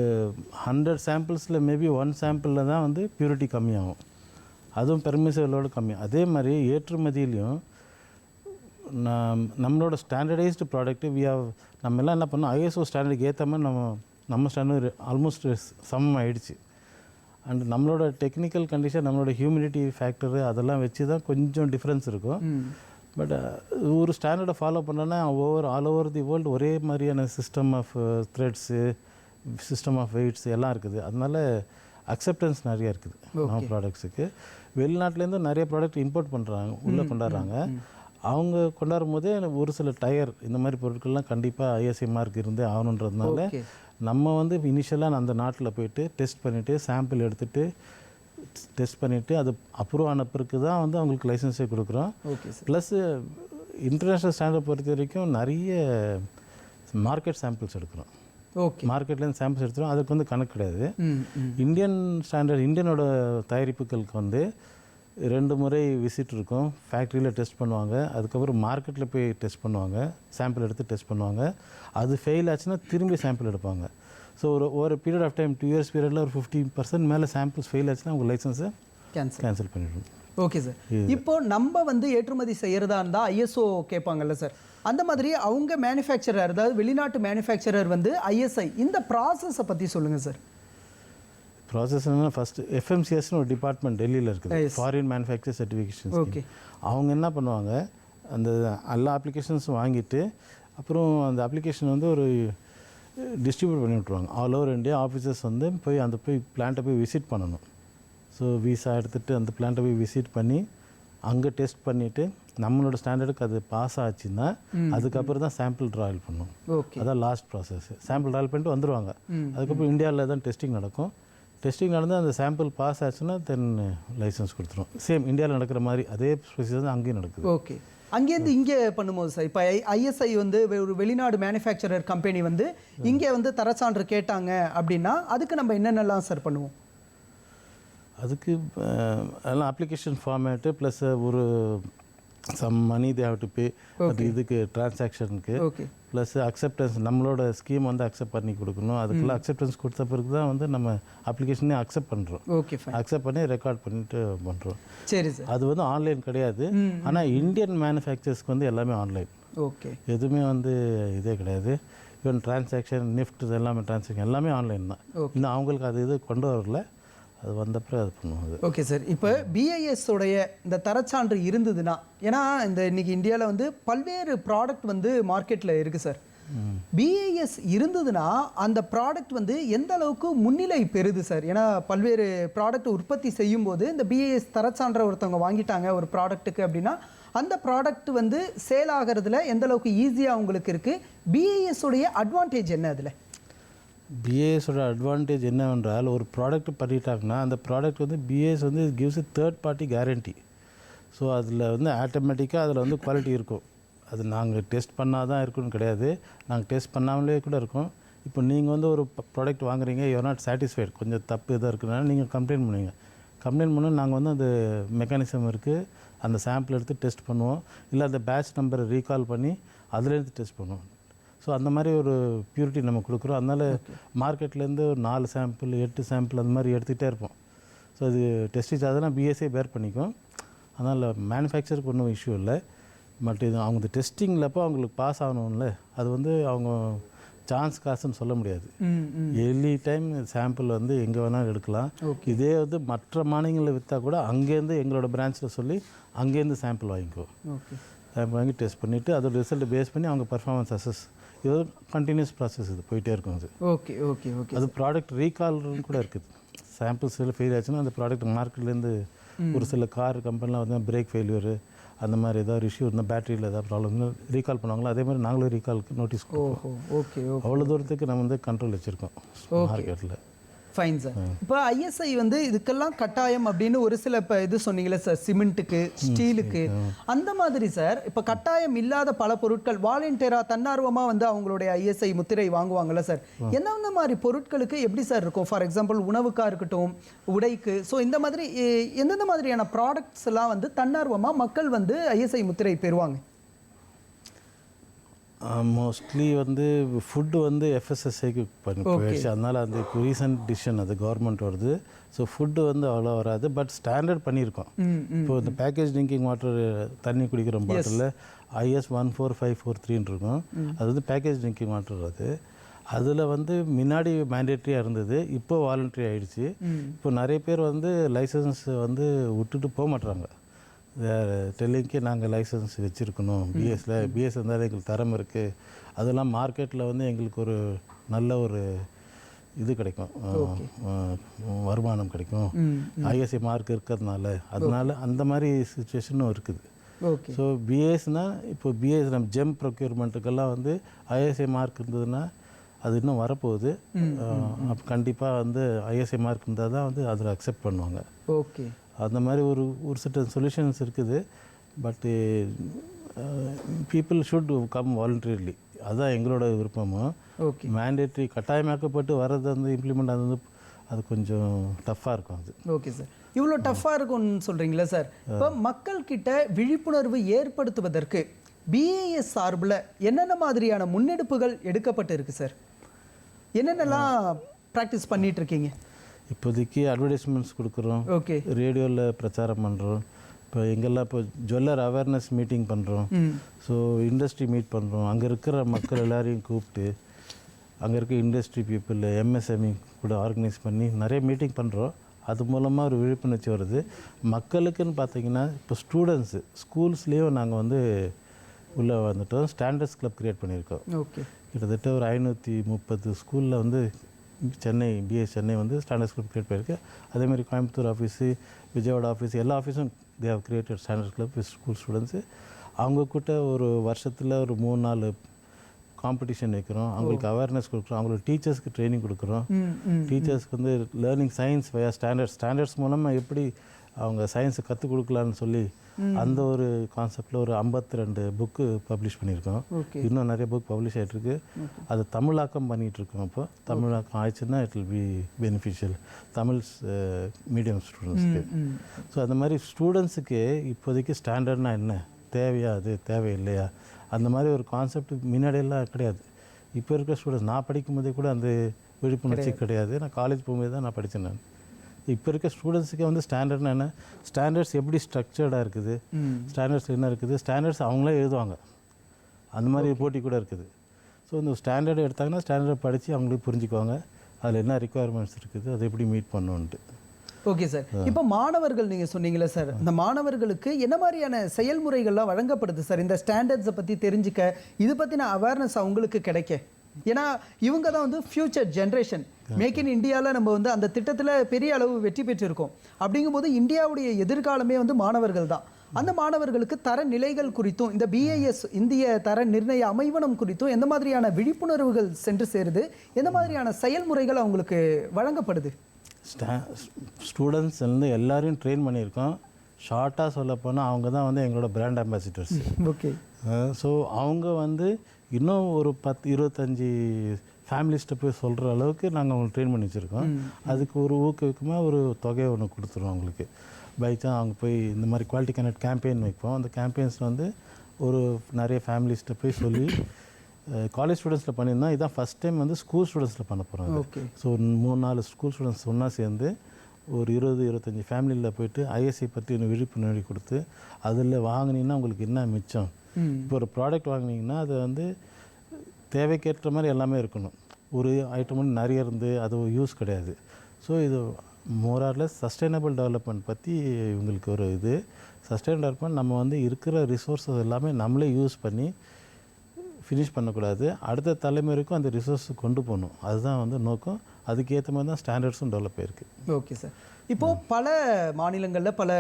ஹண்ட்ரட் சாம்பிள்ஸில் மேபி ஒன் சாம்பிளில் தான் வந்து பியூரிட்டி கம்மியாகும். அதுவும் பெர்மிசிவலோட கம்மி. அதே மாதிரி ஏற்றுமதியிலையும் நாம் நம்மளோட ஸ்டாண்டர்டைஸ்டு ப்ராடக்ட்டு வி ஹவ் நம்ம எல்லாம் என்ன பண்ணோம்? ஐஎஸ்ஓ ஸ்டாண்டர்டுக்கு ஏற்ற மாதிரி நம்ம நம்ம ஸ்டாண்டர்ட் ஆல்மோஸ்ட் சமம் ஆயிடுச்சு. அண்ட் நம்மளோட டெக்னிக்கல் கண்டிஷன் நம்மளோட ஹியூமிடிட்டி ஃபேக்டரு அதெல்லாம் வச்சு தான் கொஞ்சம் டிஃப்ரென்ஸ் இருக்கும். பட் ஒரு ஸ்டாண்டர்டை ஃபாலோ பண்ணோன்னா over all over the world ஒரே மாதிரியான system of threads system of weights எல்லாம் இருக்குது. அதனால அக்செப்டன்ஸ் நிறைய இருக்குது. நம்ம ப்ராடக்ட்ஸுக்கு வெளிநாட்டிலேருந்து நிறைய ப்ராடக்ட் இம்போர்ட் பண்ணுறாங்க உள்ளே கொண்டாடுறாங்க. அவங்க கொண்டாடும் போதே ஒரு சில டயர் இந்த மாதிரி பொருட்கள்லாம் கண்டிப்பாக ஐஎஸ்ஐ மார்க் இருந்தே ஆகணுன்றதுனால நம்ம வந்து இனிஷியலாக அந்த நாட்டில் போயிட்டு டெஸ்ட் பண்ணிவிட்டு சாம்பிள் எடுத்துகிட்டு டெஸ்ட் பண்ணிவிட்டு அது அப்ரூவ் ஆன பிறகு தான் வந்து அவங்களுக்கு லைசன்ஸே கொடுக்குறோம். Okay sir plus international standard பொறுத்த வரைக்கும் நிறைய மார்க்கெட் சாம்பிள்ஸ் எடுக்கிறோம். ஓகே மார்க்கெட்லேருந்து சாம்பிள்ஸ் எடுத்துகிறோம் அதுக்கு வந்து கணக்கு கிடையாது. இந்தியன் ஸ்டாண்டர்ட் இந்தியனோட தயாரிப்புகளுக்கு வந்து ரெண்டு முறை விசிட் இருக்கும். ஃபேக்ட்ரியில் டெஸ்ட் பண்ணுவாங்க. அதுக்கப்புறம் மார்க்கெட்டில் போய் டெஸ்ட் பண்ணுவாங்க. சாம்பிள் எடுத்து டெஸ்ட் பண்ணுவாங்க. அது ஃபெயில் ஆச்சுன்னா திரும்பி சாம்பிள் எடுப்பாங்க. ஸோ ஒரு ஒரு period of time two years பீரியடில் ஒரு ஃபிஃப்டி பர்சன்ட் மேலே சாம்பிள்ஸ் ஃபெயில் ஆச்சுன்னா உங்கள் லைசன்ஸை கேன்சல் கேன்சல் பண்ணிவிடும் ஓகே சார் இப்போ நம்ம வந்து ஏற்றுமதி செய்யறதா இருந்தால் ஐஎஸ்ஓ கேட்பாங்கல்ல சார் அந்த மாதிரி அவங்க மேனுஃபேக்சரர் அதாவது வெளிநாட்டு மேனுஃபேக்சரர் வந்து ஐஎஸ்ஐ இந்த ப்ராசஸை பற்றி சொல்லுங்கள் சார் ப்ராசஸ் என்னன்னா ஃபஸ்ட்டு எஃப்எம்சிஎஸ்னு ஒரு டிபார்ட்மெண்ட் டெல்லியில் இருக்குது. Foreign manufacture certification Okay. அவங்க என்ன பண்ணுவாங்க அந்த எல்லா அப்ளிகேஷன்ஸும் வாங்கிட்டு அப்புறம் அந்த அப்ளிகேஷன் வந்து ஒரு டிஸ்ட்ரிபியூட் பண்ணி விட்ருவாங்க ஆல் ஓவர் இந்தியா ஆஃபீஸர்ஸ் வந்து போய் அந்த போய் பிளான்ட்டை போய் விசிட் பண்ணணும். ஸோ விசா எடுத்துகிட்டு அந்த பிளான்ட்டை போய் விசிட் பண்ணி அங்கே டெஸ்ட் பண்ணிவிட்டு நம்மளோட ஸ்டாண்டர்டுக்கு அது பாஸ் ஆச்சுன்னா அதுக்கப்புறம் தான் சாம்பிள் ட்ராயல் பண்ணும் அதான் லாஸ்ட் ப்ராசஸ் சாம்பிள் ட்ராயல் பண்ணிட்டு வந்துடுவாங்க அதுக்கப்புறம் இந்தியாவில் தான் டெஸ்டிங் நடக்கும். டெஸ்டிங் நடந்து அந்த சாம்பிள் பாஸ் ஆச்சுன்னா தென் லைசன்ஸ் கொடுத்துரும். சேம் இந்தியாவில் நடக்கிற மாதிரி அதே ப்ரொசீஜர் தான் அங்கேயும் நடக்குது. ஓகே அங்கேருந்து இங்கே பண்ணும்போது சார் இப்போ ஐஎஸ்ஐ வந்து வெ- ஒரு வெளிநாடு மேனுஃபேக்சரர் கம்பெனி வந்து இங்கே வந்து தரச்சான்று கேட்டாங்க அப்படின்னா அதுக்கு நம்ம என்னென்னலாம் சார் பண்ணுவோம்? அதுக்கு எல்லாம் அப்ளிகேஷன் ஃபார்மேட்டு ப்ளஸ் ஒரு some money they have to pay அது இதுக்கு டிரான்சாக்ஷனுக்கு ப்ளஸ் அக்செப்டன்ஸ் நம்மளோட ஸ்கீம் வந்து அக்செப்ட் பண்ணி கொடுக்கணும். அதுக்குள்ள அக்செப்டன்ஸ் கொடுத்த பிறகு தான் வந்து நம்ம அப்ளிகேஷனே அக்செப்ட் பண்ணுறோம் ஓகே அக்செப்ட் பண்ணி ரெக்கார்ட் பண்ணிட்டு பண்ணுறோம் சரி சார் அது வந்து ஆன்லைன் கிடையாது. ஆனால் இந்தியன் மேனுஃபேக்சர்ஸ்க்கு வந்து எல்லாமே ஆன்லைன் ஓகே எதுவுமே வந்து இதே கிடையாது. ஈவன் டிரான்சாக்ஷன் நிஃப்ட் இது எல்லாமே டிரான்சாக்ஷன் எல்லாமே ஆன்லைன் தான். இன்னும் அவங்களுக்கு அது இது கொண்டு வரல. அது வந்தப்பறம் அது பண்ணுவோம் ஓகே சார் இப்போ பிஐஎஸ் உடைய இந்த தரச்சான்று இருந்ததுன்னா ஏன்னா இந்த இன்னைக்கு இந்தியாவில் வந்து பல்வேறு ப்ராடக்ட் வந்து மார்க்கெட்டில் இருக்குது சார் பிஐஎஸ் இருந்ததுன்னா அந்த ப்ராடக்ட் வந்து எந்த அளவுக்கு முன்னிலை பெறுது சார் ஏன்னா பல்வேறு ப்ராடக்ட் உற்பத்தி செய்யும் போது இந்த பிஐஎஸ் தரச்சான்ற ஒருத்தவங்க வாங்கிட்டாங்க ஒரு ப்ராடக்ட்டுக்கு அப்படின்னா அந்த ப்ராடக்ட் வந்து சேல் ஆகிறதுல எந்த அளவுக்கு ஈஸியாக உங்களுக்கு இருக்குது பிஐஎஸ் உடைய அட்வான்டேஜ் என்ன அதில்? பிஏஎஸோட அட்வான்டேஜ் என்னவென்றால் ஒரு ப்ராடக்ட் பண்ணிட்டாங்கன்னா அந்த ப்ராடக்ட் வந்து பிஏஎஸ் வந்து gives third party guarantee so அதில் வந்து ஆட்டோமேட்டிக்காக அதில் வந்து குவாலிட்டி இருக்கும். அது நாங்கள் டெஸ்ட் பண்ணால் தான் இருக்குன்னு கிடையாது. நாங்கள் டெஸ்ட் பண்ணாமலே கூட இருக்கும். இப்போ நீங்கள் வந்து ஒரு ப்ராடக்ட் வாங்குறீங்க யூஆர் நாட் சாட்டிஸ்ஃபைட் கொஞ்சம் தப்பு இதாக இருக்குனால நீங்கள் கம்ப்ளைண்ட் பண்ணுவீங்க. கம்ப்ளைண்ட் பண்ண நாங்கள் வந்து அந்த மெக்கானிசம் இருக்குது அந்த சாம்பிள் எடுத்து டெஸ்ட் பண்ணுவோம். இல்லை அந்த பேட்ச் நம்பரை ரீகால் பண்ணி அதுலேருந்து டெஸ்ட் பண்ணுவோம். ஸோ அந்த மாதிரி ஒரு பியூரிட்டி நம்ம கொடுக்குறோம். அதனால் மார்க்கெட்லேருந்து ஒரு நாலு சாம்பிள் எட்டு சாம்பிள் அந்த மாதிரி எடுத்துகிட்டே இருப்போம். ஸோ அது டெஸ்டிச் அதெல்லாம் பிஎஸ்ஏ பேர் பண்ணிக்கும். அதனால் மேனுஃபேக்சருக்கு ஒன்றும் இஷ்யூ இல்லை. பட் இது அவங்க டெஸ்டிங்கில் அவங்களுக்கு பாஸ் ஆகணும்ல. அது வந்து அவங்க சான்ஸ் காசுன்னு சொல்ல முடியாது. எனி டைம் சாம்பிள் வந்து எங்கே வேணாலும் எடுக்கலாம். இதே வந்து மற்ற மாநிலங்களில் விற்றா கூட அங்கேருந்து எங்களோட பிரான்ச்சில் சொல்லி அங்கேருந்து சாம்பிள் வாங்கிக்கோ. சாம்பிள் வாங்கி டெஸ்ட் பண்ணிவிட்டு அதோட ரிசல்ட் பேஸ் பண்ணி அவங்க பர்ஃபார்மன்ஸ் அசஸ் இது ஒரு கண்டினியூஸ் ப்ராசஸ் இது போயிட்டே இருக்கும் அது. ஓகே ஓகே ஓகே அது ப்ராடக்ட் ரீகால்னு கூட இருக்குது. சாம்பிள்ஸ் எல்லாம் ஃபெயில் ஆச்சுன்னா அந்த ப்ராடக்ட் மார்க்கெட்லேருந்து ஒரு சில கார் கம்பெனிலாம் வந்து பிரேக் ஃபெயிலியரு அந்த மாதிரி ஏதாவது இஷ்யூ இருந்தால் பேட்டரியில் ஏதாவது ப்ராப்ளம் ரீகால் பண்ணுவாங்களோ? அதே மாதிரி நாங்களும் ரீகாலுக்கு நோட்டீஸ் ஓகே அவ்வளோ தூரத்துக்கு நம்ம வந்து கண்ட்ரோல் வச்சுருக்கோம். மார்க்கெட்டில் ஃபைன் சார் இப்போ ஐஎஸ்ஐ வந்து இதுக்கெல்லாம் கட்டாயம் அப்படின்னு ஒரு சில இப்போ இது சொன்னீங்களே சார் சிமெண்ட்டுக்கு ஸ்டீலுக்கு. அந்த மாதிரி சார் இப்போ கட்டாயம் இல்லாத பல பொருட்கள் வாலண்டியரா தன்னார்வமா வந்து அவங்களுடைய ஐஎஸ்ஐ முத்திரை வாங்குவாங்கல்ல சார் எந்தெந்த மாதிரி பொருட்களுக்கு எப்படி சார் இருக்கும்? ஃபார் எக்ஸாம்பிள் உணவுக்கா இருக்கட்டும் உடைக்கு. ஸோ இந்த மாதிரி எந்தெந்த மாதிரியான ப்ராடக்ட்ஸ் எல்லாம் வந்து தன்னார்வமா மக்கள் வந்து ஐஎஸ்ஐ முத்திரை பெறுவாங்க? மோஸ்ட்லி வந்து ஃபுட்டு வந்து எஃப்எஸ்எஸ்ஐக்கு பண்ணி போயிடுச்சு. அதனால் அந்த இப்போ ரீசன்ட் டிசிஷன் அது கவர்மெண்ட் வருது. ஸோ ஃபுட்டு வந்து அவ்வளோ வராது. பட் ஸ்டாண்டர்ட் பண்ணியிருக்கோம். இப்போ இந்த பேக்கேஜ் ட்ரிங்கிங் வாட்டர் தண்ணி குடிக்கிற பாட்டிலில் IS one four five four த்ரீன்னு இருக்கும். அது வந்து பேக்கேஜ் ட்ரிங்கிங் வாட்டர் அது. அதில் வந்து முன்னாடி மேண்டேட்ரியாக இருந்தது. இப்போ வாலண்டரி ஆயிடுச்சு. இப்போ நிறைய பேர் வந்து லைசன்ஸ் வந்து விட்டுட்டு போக மாட்றாங்க. டெல்லிங்க்கு நாங்கள் லைசன்ஸ் வச்சுருக்கணும். பிஎஸ்ல பிஎஸ் இருந்தாலும் எங்களுக்கு தரம் இருக்குது அதெல்லாம் மார்க்கெட்டில் வந்து எங்களுக்கு ஒரு நல்ல ஒரு இது கிடைக்கும். வருமானம் கிடைக்கும். ம் ஐஎஸ்ஐ மார்க் இருக்கிறதுனால. அதனால அந்த மாதிரி சுச்சுவேஷனும் இருக்குது. ஸோ பிஎஸ்னால் இப்போ பிஎஸ் நம்ம ஜெம் ப்ரொக்யூர்மெண்ட்டுக்கெல்லாம் வந்து ஐஎஸ்ஐ மார்க் இருந்ததுன்னா அது இன்னும் வரப்போகுது. அப்போ கண்டிப்பாக வந்து ஐஎஸ்ஐ மார்க் இருந்தால் தான் வந்து அதில் அக்செப்ட் பண்ணுவாங்க. ஓகே. அந்த மாதிரி ஒரு ஒரு சில சொல்யூஷன்ஸ் இருக்குது. பட்டு பீப்புள் ஷுட் கம் வாலண்டரிலி அதுதான் எங்களோட விருப்பமும் ஓகே மேண்டேட்ரி கட்டாயமாக்கப்பட்டு வர்றது வந்து இம்ப்ளிமெண்ட் அது வந்து அது கொஞ்சம் டஃப்பாக இருக்கும் அது. ஓகே சார் இவ்வளோ டஃப்பாக இருக்கும்னு சொல்கிறீங்களா சார் இப்போ மக்கள்கிட்ட விழிப்புணர்வு ஏற்படுத்துவதற்கு பிஏஎஸ் சார்பில் என்னென்ன மாதிரியான முன்னெடுப்புகள் எடுக்கப்பட்டு இருக்கு சார் என்னென்னலாம் ப்ராக்டிஸ் பண்ணிட்டு இருக்கீங்க? இப்போதைக்கு அட்வர்டைஸ்மெண்ட்ஸ் கொடுக்குறோம். ஓகே ரேடியோவில் பிரச்சாரம் பண்ணுறோம் இப்போ எங்கெல்லாம் இப்போ ஜுவல்லர் அவேர்னஸ் மீட்டிங் பண்ணுறோம் ஸோ இண்டஸ்ட்ரி மீட் பண்ணுறோம் அங்கே இருக்கிற மக்கள் எல்லாரையும் கூப்பிட்டு அங்கே இருக்க இண்டஸ்ட்ரி பீப்புள் எம்எஸ்எம்இ கூட ஆர்கனைஸ் பண்ணி நிறைய மீட்டிங் பண்ணுறோம் அது மூலமாக ஒரு விழிப்புணர்ச்சி வருது. மக்களுக்குன்னு பார்த்தீங்கன்னா இப்போ ஸ்டூடெண்ட்ஸு ஸ்கூல்ஸ்லேயும் நாங்கள் வந்து உள்ளே வந்துட்டோம். ஸ்டாண்டர்ட்ஸ் கிளப் கிரியேட் பண்ணியிருக்கோம். ஓகே கிட்டத்தட்ட ஒரு ஐநூற்றி முப்பது ஸ்கூலில் வந்து சென்னை பிஎஸ் சென்னை வந்து ஸ்டாண்டர்ட் கிளப் கிரியேட் பண்ணியிருக்கு. அதேமாதிரி கோயம்புத்தூர் ஆஃபீஸு விஜயவாடா ஆஃபீஸ் எல்லா ஆஃபீஸும் they have created standard club with school students அவங்க கிட்ட ஒரு வருஷத்தில் ஒரு மூணு நாலு காம்படிஷன் வைக்கிறோம். அவங்களுக்கு அவேர்னஸ் கொடுக்குறோம். அவங்களுக்கு டீச்சர்ஸ்க்கு ட்ரைனிங் கொடுக்குறோம். டீச்சர்ஸ்க்கு வந்து learning science via standards standards மூலமாக எப்படி அவங்க சயின்ஸை கற்றுக் கொடுக்கலான்னு சொல்லி அந்த ஒரு கான்செப்டில் ஒரு ஐம்பத்தி ரெண்டு புக்கு பப்ளிஷ் பண்ணியிருக்கோம் இன்னும் நிறைய புக் பப்ளிஷ் ஆகிட்டுருக்கு அது தமிழாக்கம் பண்ணிகிட்டு இருக்கோம் இப்போ தமிழாக்கம் ஆயிடுச்சுன்னா it will be beneficial Tamil medium ஸ்டூடெண்ட்ஸ்க்கு ஸோ அந்த மாதிரி ஸ்டூடெண்ட்ஸுக்கு இப்போதைக்கு ஸ்டாண்டர்ட்னா என்ன? தேவையா அது? தேவையில்லையா? அந்த மாதிரி ஒரு கான்செப்ட் முன்னாடியெல்லாம் கிடையாது. இப்போ இருக்கிற ஸ்டூடெண்ட்ஸ் நான் படிக்கும்போதே கூட அந்த விழிப்புணர்ச்சி கிடையாது. நான் காலேஜ் போகும்போது தான் நான் படித்தேன் நான். இப்போ இருக்க ஸ்டூடெண்ட்ஸுக்கே வந்து ஸ்டாண்டர்ட்னா என்ன? ஸ்டாண்டர்ட்ஸ் எப்படி ஸ்ட்ரக்சர்டாக இருக்குது? ஸ்டாண்டர்ட்ஸ் என்ன இருக்குது? ஸ்டாண்டர்ட்ஸ் அவங்களே எழுதுவாங்க. அந்த மாதிரி போட்டி கூட இருக்குது. ஸோ இந்த ஸ்டாண்டர்ட் எடுத்தாங்கன்னா ஸ்டாண்டர்ட் படித்து அவங்களே புரிஞ்சுக்குவாங்க. அதில் என்ன ரெக்குவயர்மெண்ட்ஸ் இருக்குது? அதை எப்படி மீட் பண்ணணுன்ட்டு ஓகே சார் இப்போ மாணவர்கள் நீங்க சொன்னீங்களே சார் இந்த மாணவர்களுக்கு என்ன மாதிரியான செயல்முறைகள்லாம் வழங்கப்படுது சார் இந்த ஸ்டாண்டர்ட்ஸை பத்தி தெரிஞ்சுக்க இது பத்தின அவேர்னஸ் அவங்களுக்கு கிடைக்க. ஏன்னா இவங்க தான் வந்து ஃபியூச்சர் ஜென்ரேஷன் மேக் இன் இந்தியாவில் நம்ம வந்து அந்த திட்டத்தில் பெரிய அளவு வெற்றி பெற்றிருக்கோம். அப்படிங்கும்போது இந்தியாவுடைய எதிர்காலமே வந்து மாணவர்கள் தான் அந்த மாணவர்களுக்கு தர நிலைகள் குறித்தும் இந்த பிஏஎஸ் இந்திய தர நிர்ணய அமைவனம் குறித்தும் எந்த மாதிரியான விழிப்புணர்வுகள் சென்று சேருது? எந்த மாதிரியான செயல்முறைகள் அவங்களுக்கு வழங்கப்படுது? ஸ்டா ஸ்டூடெண்ட்ஸ் வந்து எல்லாரையும் ட்ரெயின் பண்ணியிருக்கோம். ஷார்ட்டாக சொல்லப்போனால் அவங்க தான் வந்து எங்களோட பிராண்ட் அம்பாசிடர்ஸ் ஓகே ஸோ அவங்க வந்து இன்னும் ஒரு பத்து இருபத்தஞ்சி ஃபேமிலிஸ்ட்டை போய் சொல்கிற அளவுக்கு நாங்கள் அவங்களை ட்ரெயின் பண்ணி வச்சுருக்கோம். அதுக்கு ஒரு ஊக்குவிக்கமாக ஒரு தொகையை ஒன்று கொடுத்துருவோம் அவங்களுக்கு. பை சான்ஸ் அவங்க போய் இந்த மாதிரி குவாலிட்டி கனெக்ட் கேம்பெயின் வைப்போம். அந்த கேம்பெயின்ஸில் வந்து ஒரு நிறைய ஃபேமிலிஸ்ட்டை போய் சொல்லி காலேஜ் ஸ்டூடெண்ட்ஸில் பண்ணியிருந்தோம். இதான் ஃபஸ்ட் டைம் வந்து ஸ்கூல் ஸ்டூடெண்ட்ஸில் பண்ண போகிறோம் ஸோ மூணு நாலு ஸ்கூல் ஸ்டூடெண்ட்ஸ் ஒன்றா சேர்ந்து ஒரு இருபது இருபத்தஞ்சி ஃபேமிலியில் போயிட்டு ஐஎஸ்சி பற்றி ஒரு விழிப்புணர்வு கொடுத்து அதில் வாங்குனீங்கன்னா உங்களுக்கு என்ன மிச்சம்? இப்போ ஒரு ப்ராடக்ட் வாங்குனீங்கன்னா அது வந்து தேவைக்கேற்ற மாதிரி எல்லாமே இருக்கணும். ஒரு ஐட்டம் நிறைய இருந்து அது யூஸ் கிடையாது. ஸோ இது மோரார்லெஸ் சஸ்டைனபிள் டெவலப்மெண்ட் பற்றி இவங்களுக்கு ஒரு இது. சஸ்டைன் டெவலப்மெண்ட் நம்ம வந்து இருக்கிற ரிசோர்ஸஸ் எல்லாமே நம்மளே யூஸ் பண்ணி ஃபினிஷ் பண்ணக்கூடாது. அடுத்த தலைமுறைக்கும் அந்த ரிசோர்ஸ் கொண்டு போகணும். அதுதான் வந்து நோக்கம். அதுக்கேற்ற மாதிரி தான் ஸ்டாண்டர்ட்ஸும் டெவலப் ஆயிருக்கு. ஓகே சார் இப்போது பல மாநிலங்களில் பல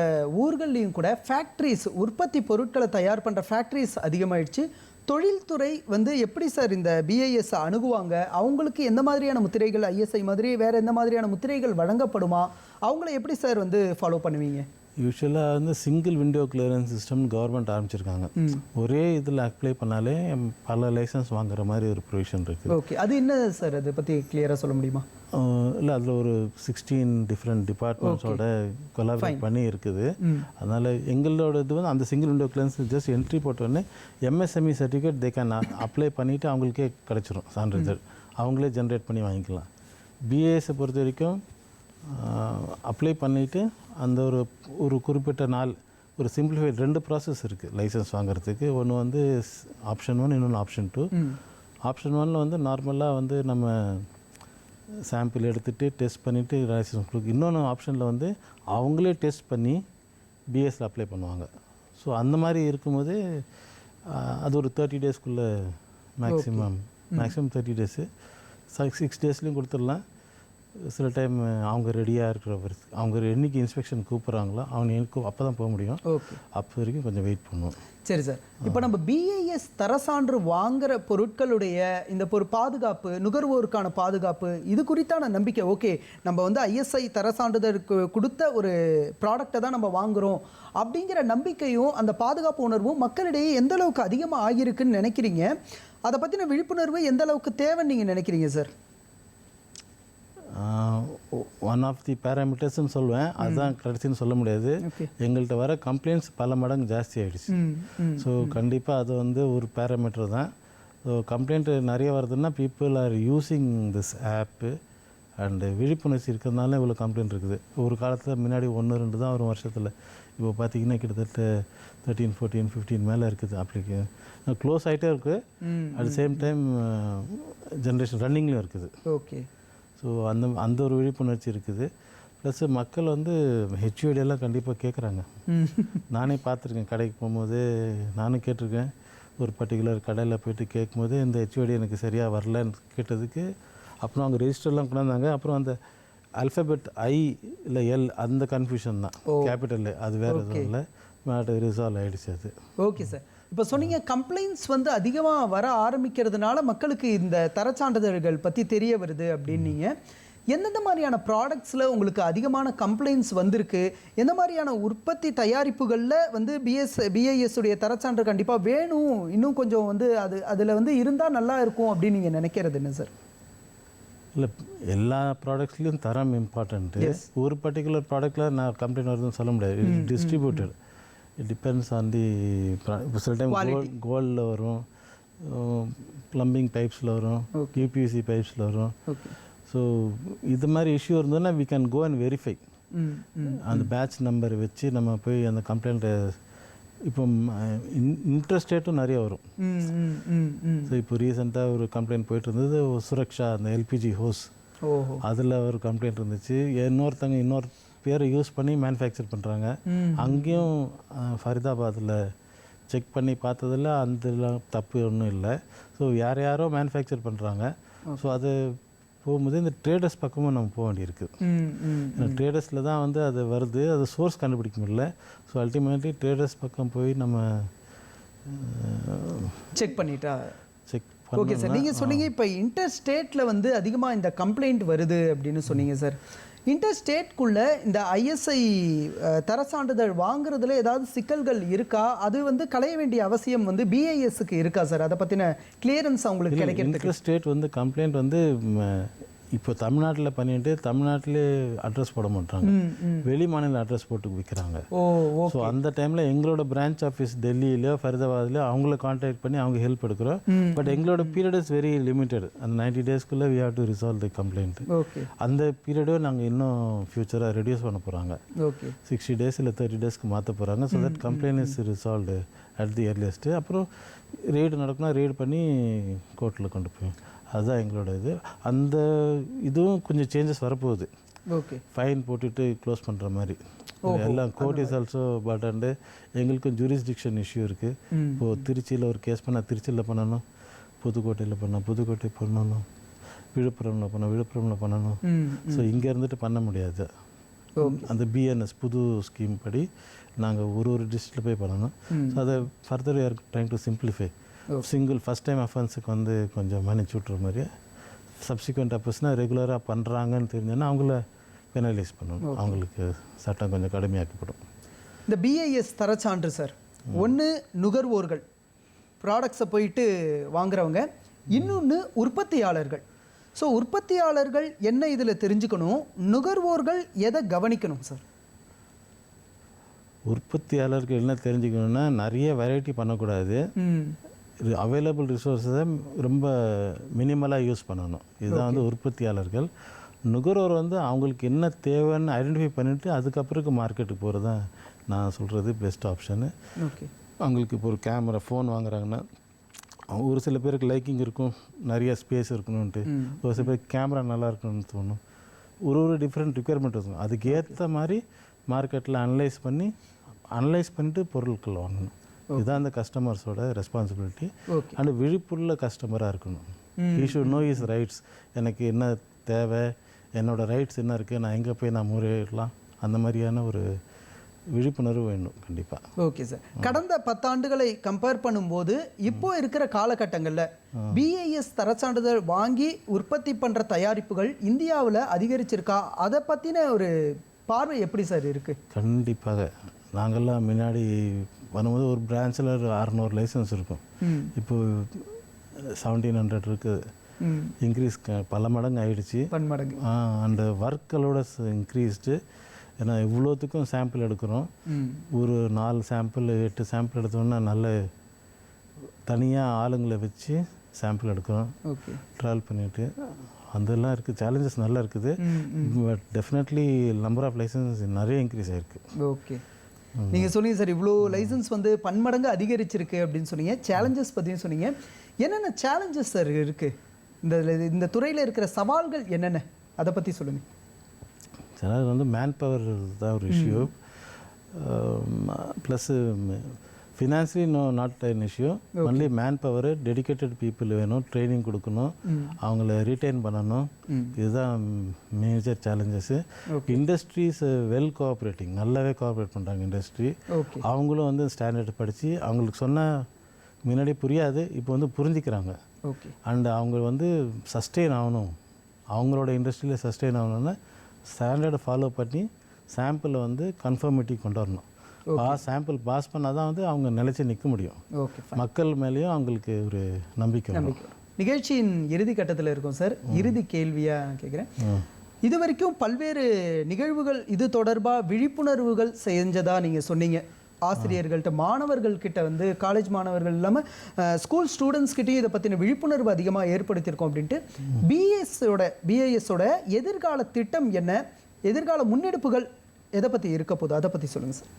ஊர்கள்லையும் கூட ஃபேக்ட்ரிஸ் உற்பத்தி பொருட்களை தயார் பண்ணுற ஃபேக்ட்ரிஸ் அதிகமாயிடுச்சு. தொழில்துறை வந்து எப்படி சார் இந்த பிஐஎஸ் அணுகுவாங்க? அவங்களுக்கு எந்த மாதிரியான முத்திரைகள் ஐஎஸ்ஐ மாதிரி வேறு எந்த மாதிரியான முத்திரைகள் வழங்கப்படுமா? அவங்கள எப்படி சார் வந்து ஃபாலோ பண்ணுவீங்க? யூஸ்வலாக வந்து single window clearance system government ஆரம்பிச்சிருக்காங்க. ஒரே இதில் அப்ளை பண்ணாலே பல லைசன்ஸ் வாங்குற மாதிரி ஒரு ப்ரொவிஷன் இருக்குது ஓகே அது என்ன சார் அதை பற்றி கிளியராக சொல்ல முடியுமா? இல்லை அதில் ஒரு சிக்ஸ்டீன் டிஃப்ரெண்ட் டிபார்ட்மெண்ட்ஸோட கொலாபரேட் பண்ணி இருக்குது. அதனால் எங்களோட இது வந்து அந்த single window clearance just entry போட்டோடனே MSME certificate they can apply பண்ணிவிட்டு அவங்களுக்கே கிடச்சிரும். சான்றிதழ். அவங்களே ஜென்ரேட் பண்ணி வாங்கிக்கலாம். பிஏஎஸை பொறுத்த வரைக்கும் அப்ளை பண்ணிவிட்டு அந்த ஒரு ஒரு குறிப்பிட்ட நாள் ஒரு சிம்பிளிஃபைட் ரெண்டு ப்ராசஸ் இருக்குது லைசன்ஸ் வாங்குறதுக்கு. ஒன்று வந்து ஆப்ஷன் ஒன் இன்னொன்று ஆப்ஷன் டூ ஆப்ஷன் ஒன்னில் வந்து நார்மலாக வந்து நம்ம சாம்பிள் எடுத்துகிட்டு டெஸ்ட் பண்ணிவிட்டு லைசன்ஸ் கொடுக்கு. இன்னொன்று ஆப்ஷனில் வந்து அவங்களே டெஸ்ட் பண்ணி பிஎஸ்சில் அப்ளை பண்ணுவாங்க. ஸோ அந்த மாதிரி இருக்கும்போது அது ஒரு தேர்ட்டி டேஸ்க்குள்ளே maximum maximum thirty days six டேஸ்லேயும் கொடுத்துடலாம். சில டைம் அவங்க ரெடியாக இருக்கிற அவங்க என்னைக்கு இன்ஸ்பெக்ஷன் கூப்பிட்றாங்களோ அவங்க எனக்கு அப்போ தான் போக முடியும். அப்போ வரைக்கும் கொஞ்சம் வெயிட் பண்ணுவோம். சரி சார். இப்போ நம்ம பிஐஎஸ் தரசான்று வாங்குற பொருட்களுடைய இந்த ஒரு பாதுகாப்பு நுகர்வோருக்கான பாதுகாப்பு இது குறித்தான நம்பிக்கை. ஓகே நம்ம வந்து ஐஎஸ்ஐ தரசான்றிதழுக்கு கொடுத்த ஒரு ப்ராடக்டை தான் நம்ம வாங்குறோம். அப்படிங்கிற நம்பிக்கையும் அந்த பாதுகாப்பு உணர்வும் மக்களிடையே எந்த அளவுக்கு அதிகமாக ஆகியிருக்குன்னு நினைக்கிறீங்க? அதை பற்றின விழிப்புணர்வு எந்த அளவுக்கு தேவைன்னு நீங்கள் நினைக்கிறீங்க சார்? ஒன் ஆஃப் தி பேராமீட்டர்ஸ்னு சொல்லுவேன். அதுதான் கடைசின்னு சொல்ல முடியாது. எங்கள்கிட்ட வர கம்ப்ளைண்ட்ஸ் பல மடங்கு ஜாஸ்தி ம் ஸோ கண்டிப்பாக அது வந்து ஒரு பேராமீட்டர் தான். ஸோ கம்ப்ளைண்ட் நிறைய வருதுன்னா people are using this app and விழிப்புணர்ச்சி இருக்கிறதுனால இவ்வளோ கம்ப்ளைண்ட் இருக்குது. ஒரு காலத்தில் முன்னாடி ஒன்று ரெண்டு தான் ஒரு வருஷத்தில். இப்போ பார்த்தீங்கன்னா கிட்டத்தட்ட தேர்ட்டீன் ஃபோர்டீன் ஃபிஃப்டீன் மேலே இருக்குது அப்ளிகே க்ளோஸ் ஆகிட்டே இருக்குது அட் சேம் டைம் ஜென்ரேஷன் ரன்னிங்லேயும் இருக்குது. ஓகே ஸோ அந்த அந்த ஒரு விழிப்புணர்ச்சி இருக்குது. ப்ளஸ் மக்கள் வந்து எல்லாம் கண்டிப்பாக கேட்குறாங்க நானே பார்த்துருக்கேன் கடைக்கு போகும்போது நானும் கேட்டிருக்கேன். ஒரு பர்டிகுலர் கடையில் போயிட்டு கேட்கும்போது இந்த ஹெச்ஓடி எனக்கு சரியாக வரலன்னு கேட்டதுக்கு அப்புறம் அவங்க ரெஜிஸ்டர்லாம் கொண்டாந்தாங்க. அப்புறம் அந்த அல்ஃபபெட் ஐ இல்லை எல் அந்த கன்ஃபியூஷன் தான். கேபிட்டல் அது வேறு எதுவும் இல்லை. மேட்டு ரிசால்வ் ஆகிடுச்சு அது. ஓகே சார் இப்போ சொன்னீங்க கம்ப்ளைண்ட்ஸ் வந்து அதிகமாக வர ஆரம்பிக்கிறதுனால மக்களுக்கு இந்த தரச்சான்றிதழ்கள் பற்றி தெரிய வருது அப்படின்னீங்க. எந்தெந்த மாதிரியான ப்ராடக்ட்ஸில் உங்களுக்கு அதிகமான கம்ப்ளைண்ட்ஸ் வந்திருக்கு? எந்த மாதிரியான உற்பத்தி தயாரிப்புகளில் வந்து பிஎஸ் பிஐஎஸ் உடைய தரச்சான்று கண்டிப்பாக வேணும்? இன்னும் கொஞ்சம் வந்து அது அதில் வந்து இருந்தால் நல்லா இருக்கும் அப்படின்னு நீங்கள் நினைக்கிறது என்ன சார் இல்லை எல்லா ப்ராடக்ட்ஸ்லேயும் தரம் இம்பார்ட்டண்ட்டு ஒரு பர்டிகுலர் ப்ராடக்ட்டில் நான் கம்ப்ளைண்ட் வருதுன்னு சொல்ல முடியாது. Distributed it depends on the இப்போ சில டைம் கோல்ட் கோல்டில் வரும். ப்ளம்பிங் பைப்ஸில் வரும். யூபிஎஸ்சி பைப்ஸில் வரும். ஸோ இது மாதிரி இஷ்யூ இருந்ததுன்னா we can go and verify அந்த பேட்ச் நம்பர் வச்சு நம்ம போய் அந்த கம்ப்ளைண்ட்டை இப்போ இன்ட்ரெஸ்டேட்டும் நிறைய வரும். ஸோ இப்போ ரீசெண்டாக ஒரு கம்ப்ளைண்ட் போயிட்டு இருந்தது சுரக்ஷா அந்த எல்பிஜி ஹோஸ் அதில் ஒரு கம்ப்ளைண்ட் இருந்துச்சு. இன்னொருத்தங்க இன்னொரு பேரை யூஸ் பண்ணி மேனுஃபேக்சர் பண்ணுறாங்க அங்கேயும் ஃபரிதாபாத்தில் செக் பண்ணி பார்த்ததில் அந்த தப்பு ஒன்றும் இல்லை. ஸோ யார் யாரோ மேனுஃபேக்சர் பண்ணுறாங்க ஸோ அது போகும்போது இந்த ட்ரேடர்ஸ் பக்கமும் நம்ம போக வேண்டியிருக்கு. ட்ரேடர்ஸில் தான் வந்து அது வருது. அது சோர்ஸ் கண்டுபிடிக்க முடியல. ஸோ அல்டிமேட்லி ட்ரேடர்ஸ் பக்கம் போய் நம்ம செக் பண்ணிட்டா? செக் ஓகே சார் நீங்கள் சொன்னீங்க இப்போ இன்டர் ஸ்டேட்டில் வந்து அதிகமாக இந்த கம்ப்ளைண்ட் வருது அப்படின்னு சொன்னீங்க சார் இன்டர் ஸ்டேட்குள்ளே இந்த ஐஎஸ்ஐ தர சான்றிதழ் வாங்குறதுல ஏதாவது சிக்கல்கள் இருக்கா? அது வந்து களைய வேண்டிய அவசியம் வந்து பிஐஎஸ்க்கு இருக்கா சார்? அதை பற்றின கிளியரன்ஸ் அவங்களுக்கு கிடைக்கிறதுக்கு. இன்டர் ஸ்டேட் வந்து கம்ப்ளைண்ட் வந்து இப்போ தமிழ்நாட்டில் பண்ணிட்டு தமிழ்நாட்டிலே அட்ரஸ் போட மாட்டாங்க. வெளி மாநில அட்ரஸ் போட்டு விற்கிறாங்க ஓ ஸோ அந்த டைமில் எங்களோட பிரான்ச் ஆஃபீஸ் டெல்லியிலையோ ஃபரிதாபாத்லையோ அவங்கள காண்டாக்ட் பண்ணி அவங்க ஹெல்ப் எடுக்கிறோம். பட் எங்களோட பீரியட் இஸ் வெரி லிமிட்டெட் அந்த நைன்டி டேஸ்க்குள்ளே we have to resolve the complaint okay. அந்த பீரியடும் நாங்கள் இன்னும் ஃப்யூச்சராக ரெடியூஸ் பண்ண போகிறாங்க ஓகே. சிக்ஸ்டி டேஸ் இல்லை தேர்ட்டி டேஸ்க்கு மாற்ற போகிறாங்க so that complaint is resolved at the earliest அப்புறம் ரெய்டு நடக்கும்னா ரெய்டு பண்ணி கோர்ட்டில் கொண்டு போய் அதுதான் எங்களோட இது. அந்த இதுவும் கொஞ்சம் சேஞ்சஸ் வரப்போகுது. ஓகே ஃபைன் போட்டுட்டு க்ளோஸ் பண்ணுற மாதிரி. எல்லாம் court is also but and எங்களுக்கும் ஜூரிஸ்டிக்ஷன் இஷ்யூ இருக்குது இப்போது திருச்சியில் ஒரு கேஸ் பண்ணால் திருச்சியில் பண்ணணும். புதுக்கோட்டையில் பண்ணோம் புதுக்கோட்டை பண்ணணும். விழுப்புரமில் பண்ணோம் விழுப்புரமில் பண்ணணும். ஸோ இங்கே இருந்துட்டு பண்ண முடியாது. அந்த பிஎன்எஸ் புது ஸ்கீம் படி நாங்கள் ஒரு ஒரு டிஸ்ட்ரிக்டில் போய் பண்ணணும். ஸோ அதை further are trying to simplify single first time அஃபென்ஸுக்கு வந்து கொஞ்சம் மன்னிச்சு விட்ற மாதிரி. சப்சிக்வெண்ட் அப்பஸ்னால் ரெகுலராக பண்ணுறாங்கன்னு தெரிஞ்சோன்னா அவங்கள பெனலைஸ் பண்ணணும். அவங்களுக்கு சட்டம் கொஞ்சம் கடுமையாக்கப்படும். இந்த பிஐஎஸ் தரச்சான்று சார் ஒன்று நுகர்வோர்கள். ப்ராடக்ட்ஸை போயிட்டு வாங்குறவங்க. இன்னொன்று உற்பத்தியாளர்கள். ஸோ உற்பத்தியாளர்கள் என்ன இதில் தெரிஞ்சுக்கணும்? நுகர்வோர்கள் எதை கவனிக்கணும் சார் உற்பத்தியாளருக்கு என்ன தெரிஞ்சுக்கணுன்னா நிறைய வெரைட்டி பண்ணக்கூடாது. அவைலபிள் ரிசோர்ஸை ரொம்ப மினிமலாக யூஸ் பண்ணணும். இதுதான் வந்து உற்பத்தியாளர்கள். நுகர்வோர் வந்து அவங்களுக்கு என்ன தேவைன்னு ஐடென்டிஃபை பண்ணிவிட்டு அதுக்கப்புறக்கு மார்க்கெட்டுக்கு போகிறது தான் நான் சொல்கிறது பெஸ்ட் ஆப்ஷனு அவங்களுக்கு இப்போ ஒரு கேமரா ஃபோன் வாங்குறாங்கன்னா ஒரு சில பேருக்கு லைக்கிங் இருக்கும் நிறைய ஸ்பேஸ் இருக்கணும்ன்ட்டு. ஒரு சில பேருக்கு கேமரா நல்லா இருக்கணும்னு தோணும். ஒரு ஒரு டிஃப்ரெண்ட் ரிக்குயர்மெண்ட் இருக்கும். அதுக்கு ஏற்ற மாதிரி மார்க்கெட்டில் அனலைஸ் பண்ணி அனலைஸ் பண்ணிட்டு பொருட்கள் வாங்கணும். இதுதான் அந்த கஸ்டமர்ஸோட ரெஸ்பான்சிபிலிட்டி அண்ட் விழிப்புள்ள கஸ்டமராக இருக்கணும். He should know his rights எனக்கு என்ன தேவை? என்னோட ரைட்ஸ் என்ன இருக்குது நான் எங்கே போய் நான் முறையிடலாம்? அந்த மாதிரியான ஒரு விழிப்புணர்வு வேணும் கண்டிப்பாக ஓகே சார் கடந்த பத்தாண்டுகளை கம்பேர் பண்ணும்போது இப்போ இருக்கிற காலகட்டங்களில் பிஏஎஸ் தரச்சான்றிதழ் வாங்கி உற்பத்தி பண்ணுற தயாரிப்புகள் இந்தியாவில் அதிகரிச்சிருக்கா? அதை பற்றின ஒரு பார்வை எப்படி சார் இருக்கு? கண்டிப்பாக. நாங்கள்லாம் முன்னாடி வரும்போது ஒரு பிரான்ச்சில் ஒரு அறநூறு லைசன்ஸ் இருக்கும். இப்போ செவன்டீன் ஹண்ட்ரட் இருக்குது இன்க்ரீஸ் பல மடங்கு ஆயிடுச்சு. பன்மடங்கு அந்த ஒர்க்களோட இன்க்ரீஸ்டு ஏன்னா இவ்வளோத்துக்கும் சாம்பிள் எடுக்கிறோம். ஒரு நாலு சாம்பிள் எட்டு சாம்பிள் எடுத்தோம்னா நல்ல தனியாக ஆளுங்களை வச்சு சாம்பிள் எடுக்கிறோம். ட்ராவல் பண்ணிட்டு அதெல்லாம் இருக்குது சேலஞ்சஸ் நல்லா இருக்குது. But definitely number of license நிறைய இன்க்ரீஸ் ஆயிருக்கு. ஓகே. நீங்கள் சொன்னீங்க சார் இவ்வளோ லைசன்ஸ் வந்து பன்மடங்கு அதிகரிச்சிருக்கு அப்படின்னு சொன்னீங்க. சேலஞ்சஸ் பற்றியும் சொன்னீங்க. என்னென்ன சேலஞ்சஸ் சார் இருக்குது இந்த இந்த துறையில் இருக்கிற சவால்கள் என்னென்ன? அதை பற்றி சொல்லுங்கள் சில வந்து மேன் பவர் தான் ஒரு issue plus financially no not an issue only manpower dedicated people வேணும் ட்ரைனிங் கொடுக்கணும் அவங்கள ரீட்டைன் பண்ணணும். இதுதான் major challenges industries well cooperating நல்லாவே கோஆப்ரேட் பண்ணுறாங்க இண்டஸ்ட்ரி அவங்களும் வந்து ஸ்டாண்டர்ட் படித்து அவங்களுக்கு சொன்ன முன்னாடி புரியாது இப்போ வந்து புரிஞ்சுக்கிறாங்க. ஓகே அண்ட் அவங்க வந்து சஸ்டெயின் ஆகணும். அவங்களோட இண்டஸ்ட்ரியில் சஸ்டெயின் ஆகணும்னா ஸ்டாண்டர்டை ஃபாலோ பண்ணி சாம்பிளை வந்து கன்ஃபர்மிட்டி கொண்டு வரணும். பாஸ் சாம்பிள் பாஸ் பண்ணால் தான் வந்து அவங்க நிலைச்சி நிற்க முடியும். ஓகே மக்கள் மேலேயும் அவங்களுக்கு ஒரு நம்பிக்கை நிகழ்ச்சியின் இறுதி கட்டத்தில் இருக்கும் சார் இறுதி கேள்வியாக கேட்குறேன் இது வரைக்கும் பல்வேறு நிகழ்வுகள் இது தொடர்பாக விழிப்புணர்வுகள் செஞ்சதா நீங்கள் சொன்னீங்க? ஆசிரியர்கள்ட்ட மாணவர்கள் கிட்ட வந்து காலேஜ் மாணவர்கள் இல்லாமல் ஸ்கூல் ஸ்டூடெண்ட்ஸ் கிட்டேயும் இதை பற்றின விழிப்புணர்வு அதிகமாக ஏற்படுத்தியிருக்கோம் அப்படின்ட்டு பிஎஸ்ஸோட பிஐஎஸோட எதிர்கால திட்டம் என்ன? எதிர்கால முன்னெடுப்புகள் எதை பற்றி இருக்க போகுது? அதை பற்றி சொல்லுங்கள் சார்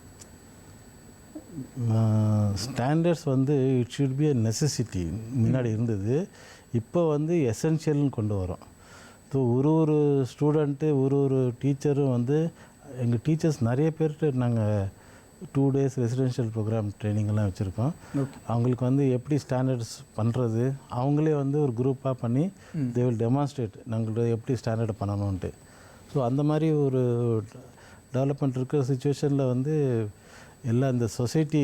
ஸ்டாண்டர்ட்ஸ் வந்து it should be a necessity முன்னாடி இருந்தது. இப்போ வந்து எசென்ஷியல்னு கொண்டு வரோம். ஸோ ஒரு ஒரு ஸ்டூடெண்ட்டு ஒரு ஒரு டீச்சரும் வந்து எங்கள் டீச்சர்ஸ் நிறைய பேர்கிட்ட நாங்கள் டூ டேஸ் ரெசிடென்ஷியல் ப்ரோக்ராம் ட்ரைனிங்லாம் வச்சுருக்கோம். அவங்களுக்கு வந்து எப்படி ஸ்டாண்டர்ட்ஸ் பண்ணுறது அவங்களே வந்து ஒரு குரூப்பாக பண்ணி தே வில் டெமான்ஸ்ட்ரேட் நாங்கள் எப்படி ஸ்டாண்டர்ட் பண்ணணுன்ட்டு ஸோ அந்த மாதிரி ஒரு டெவலப்மெண்ட் இருக்கிற சுச்சுவேஷனில் வந்து எல்லா இந்த சொசைட்டி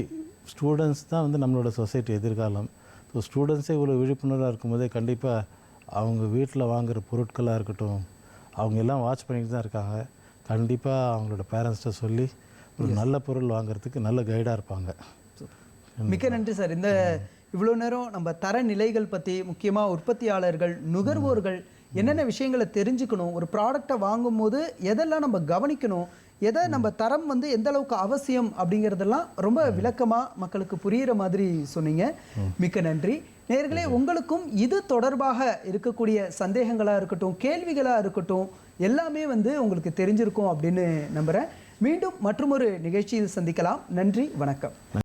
ஸ்டூடெண்ட்ஸ் தான் வந்து நம்மளோட சொசைட்டி எதிர்காலம். ஸோ ஸ்டூடெண்ட்ஸே இவ்வளோ விழிப்புணர்வாக இருக்கும்போதே கண்டிப்பாக அவங்க வீட்டில் வாங்குகிற பொருட்களாக இருக்கட்டும் அவங்க எல்லாம் வாட்ச் பண்ணிட்டு தான் இருக்காங்க. கண்டிப்பாக அவங்களோட பேரண்ட்ஸ்கிட்ட சொல்லி ஒரு நல்ல பொருள் வாங்குறதுக்கு நல்ல கைடாக இருப்பாங்க. மிக்க நன்றி சார். இந்த இவ்வளோ நேரம் நம்ம தர நிலைகள் பற்றி முக்கியமாக உற்பத்தியாளர்கள் நுகர்வோர்கள் என்னென்ன விஷயங்களை தெரிஞ்சுக்கணும் ஒரு ப்ராடக்டை வாங்கும்போது எதெல்லாம் நம்ம கவனிக்கணும் எதை நம்ம தரம் வந்து எந்த அளவுக்கு அவசியம் அப்படிங்கிறதெல்லாம் ரொம்ப விளக்கமாக மக்களுக்கு புரிகிற மாதிரி சொன்னீங்க. மிக்க நன்றி. நேர்களே உங்களுக்கும் இது தொடர்பாக இருக்கக்கூடிய சந்தேகங்களாக இருக்கட்டும் கேள்விகளாக இருக்கட்டும் எல்லாமே வந்து உங்களுக்கு தெரிஞ்சிருக்கும் அப்படின்னு நம்புகிறேன் மீண்டும் மற்றொரு நிகழ்ச்சியில் சந்திக்கலாம். நன்றி வணக்கம்.